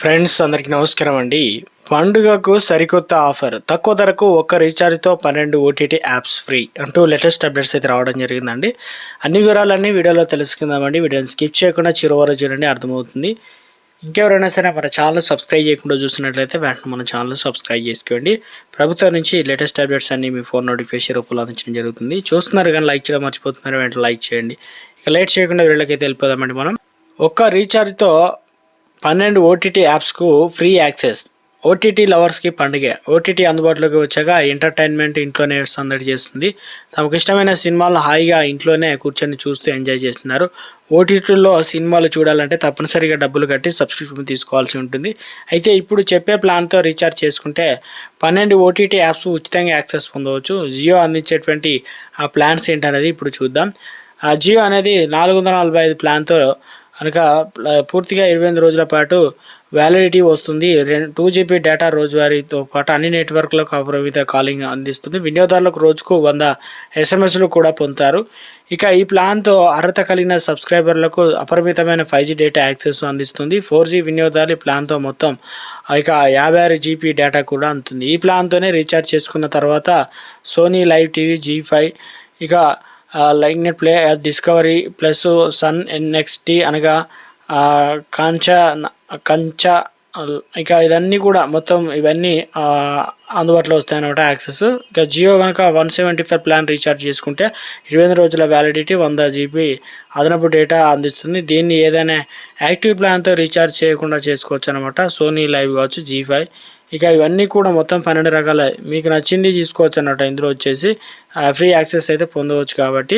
Friends అందరికీ నమస్కారం అండి. పండుగకు సరికొత్త ఆఫర్. తక్కువ ధరకు ఒక్క రీఛార్జ్తో పన్నెండు ఓటీటీ యాప్స్ ఫ్రీ అంటూ లేటెస్ట్ అప్డేట్స్ అయితే రావడం జరిగిందండి. అన్ని వివరాలన్నీ వీడియోలో తెలుసుకుందామండి. వీడియోని స్కిప్ చేయకుండా చిరువరకు చూడండి అర్థమవుతుంది. ఇంకెవరైనా సరే మన ఛానల్ సబ్స్క్రైబ్ చేయకుండా చూసినట్లయితే వెంటనే మన ఛానల్ సబ్స్క్రైబ్ చేసుకోండి. ప్రభుత్వం నుంచి లేటెస్ట్ అప్డేట్స్ అన్ని మీ ఫోన్ నోటిఫికేషన్ రూపంలో అందించడం జరుగుతుంది. చూస్తున్నారు కానీ లైక్ చేయడం మర్చిపోతున్నారు? వెంటనే లైక్ చేయండి. ఇక లేట్ చేయకుండా వీళ్ళకైతే వెళ్ళిపోదామండి మనం. ఒక్క రీఛార్జ్తో పన్నెండు ఓటీటీ యాప్స్కు ఫ్రీ యాక్సెస్. ఓటీటీ లవర్స్కి పండుగ. ఓటీటీ అందుబాటులోకి వచ్చాక ఎంటర్టైన్మెంట్ ఇంట్లోనే సందడి చేస్తుంది. తమకు ఇష్టమైన సినిమాలను హాయిగా ఇంట్లోనే కూర్చొని చూస్తూ ఎంజాయ్ చేస్తున్నారు. ఓటీటీలో సినిమాలు చూడాలంటే తప్పనిసరిగా డబ్బులు కట్టి సబ్స్క్రిప్షన్ తీసుకోవాల్సి ఉంటుంది. అయితే ఇప్పుడు చెప్పే ప్లాన్తో రీఛార్జ్ చేసుకుంటే పన్నెండు ఓటీటీ యాప్స్ ఉచితంగా యాక్సెస్ పొందవచ్చు. జియో అందించేటువంటి ఆ ప్లాన్స్ ఏంటనేది ఇప్పుడు చూద్దాం. ఆ జియో అనేది నాలుగు వందల నలభై ఐదు ప్లాన్తో కనుక పూర్తిగా ఇరవై ఎనిమిది రోజుల పాటు వ్యాలిడిటీ వస్తుంది. రెండు టూ జీబీ డేటా రోజువారీతో పాటు అన్ని నెట్వర్క్లకు అపరిమిత కాలింగ్ అందిస్తుంది. వినియోగదారులకు రోజుకు వంద ఎస్ఎంఎస్లు కూడా పొందుతారు. ఇక ఈ ప్లాన్తో అర్హత కలిగిన సబ్స్క్రైబర్లకు అపరిమితమైన ఫైవ్ జీ డేటా యాక్సెస్ అందిస్తుంది. ఫోర్ జీ వినియోగదారులు ప్లాన్తో మొత్తం ఇక యాభై ఆరు జీబీ డేటా కూడా అందుతుంది. ఈ ప్లాన్తోనే రీఛార్జ్ చేసుకున్న తర్వాత Sony LIV TV Zee five ఇక like net play Discovery plus Sun NXT అనగా కంచ కంచ ఇక ఇవన్నీ కూడా మొత్తం ఇవన్నీ అందుబాటులో వస్తాయన్నమాట యాక్సెస్. ఇక జియో కనుక one seventy five plan recharge చేసుకుంటే ఇరవై ఎనిమిది రోజుల వ్యాలిడిటీ వంద జీబీ అదనపు డేటా అందిస్తుంది. దీన్ని ఏదైనా యాక్టివ్ ప్లాన్తో రీఛార్జ్ చేయకుండా చేసుకోవచ్చు అనమాట సోనీ లైవ్ కావచ్చు జీ ఫైవ్ ఇక ఇవన్నీ కూడా మొత్తం పన్నెండు రకాల. మీకు నచ్చింది తీసుకోవచ్చు అన్నట్టు ఇందులో వచ్చేసి ఫ్రీ యాక్సెస్ అయితే పొందవచ్చు కాబట్టి